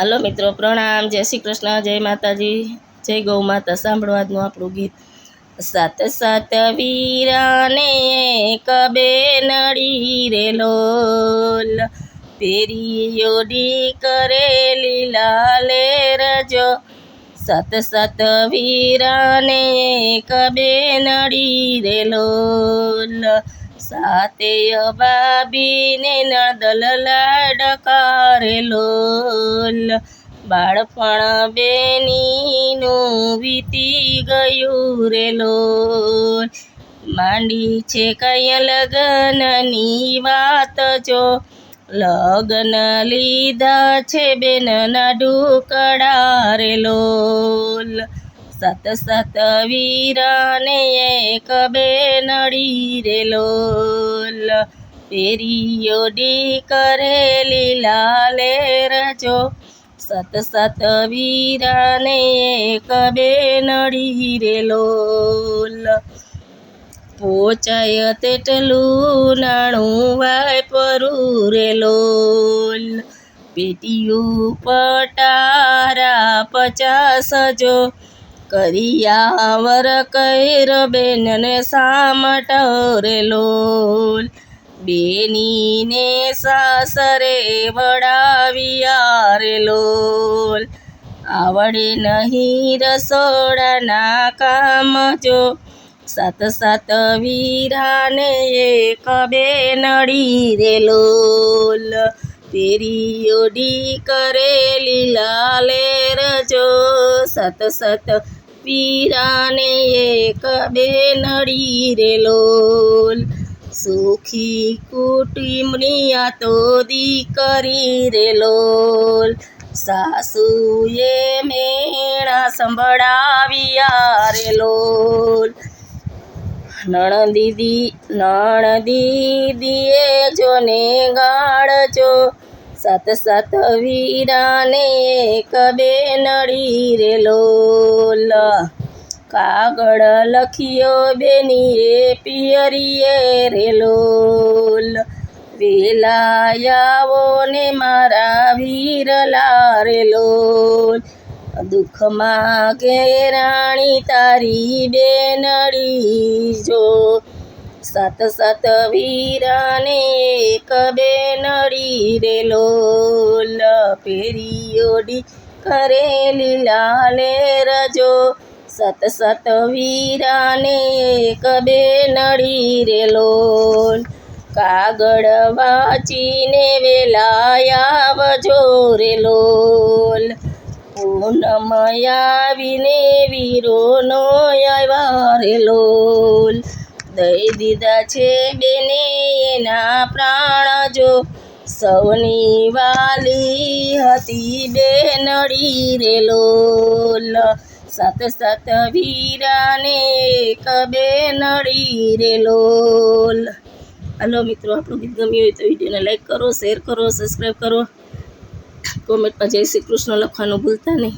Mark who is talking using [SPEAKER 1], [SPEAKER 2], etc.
[SPEAKER 1] Hello મિત્રો, પ્રણામ. જય શ્રી કૃષ્ણ, જય માતાજી, જય ગૌ માતા. સાંભળવાનું આપણું ગીત. સાત સાત વીરાને કબે નડી રે લોલ. તેરી યોડી કરેલી લાલે રજો. સત સત વીરાને કબે નડી રે લોલ. સાતેય બાબીને નદલ લાડકારે લોલ બાળપણ બેનીનું વીતી ગયું રેલો માંડી છે કઈ લગ્નની વાત જો? લગ્ન લીધા છે બેનના ડુકડા રે લોલ સત સત વીરાને એક બે નડી રે લોલ. પેરીઓ ડી કરે લીલા રજો. સત સત વીરાને એક બે નડી રે લોલ. પોચાય તેટલું નાણું વાય પરું રે લોલ. પેટીયું પટારા પચાસ જો. કરિયાવર કૈર બેનને સામટરેલો બેનીને સાસરે વડાવ્યા રે લોલ આવડે નહીં રસોડાના કામ જો. સાત સાત વીરાને એક બે નડી રે લોલ તેરી ઓડી કરેલી લાલે રજો. સત સત પીરાને એક બે નડી રે લોલ. સુખી કુટુંબની આ તો દીકરી રે લોલ. સાસુએ મેણા સંભળાવ્યા રે લોલ. નણદીદી જો ને ગાળજો. સત સત વીરાને કબે નડી રે લોલ કાગળ લખ્યો બેનીએ, પિયરીએ રે લોલ વેલાયાવો ને મારા વીરલા રે લોલ દુઃખમાં ઘેરાણી તારી બેનડી જો સત સત વીરાને એક બેનડી રે લોલ પેરીઓડી કરે લીલા ને રજો. સત સત વીરાને એક બેનડી રે લોલ. કાગળ વાંચીને વેલાયા રે લોલ. પૂનમયાવીને વીરોનો આવ્યા રે લોલ. દઈ દીધા છે બેને એના પ્રાણ જો. સૌની વાલી હતી બેનડી રે લોલ. સત સત વીરાને એક બેનડી રે લોલ. હલો મિત્રો, આપણું ગીત ગમ્યું હોય તો વિડીયોને લાઈક કરો, શેર કરો, સબસ્ક્રાઈબ કરો. કોમેન્ટમાં જય શ્રી કૃષ્ણ લખવાનું ભૂલતા નહીં.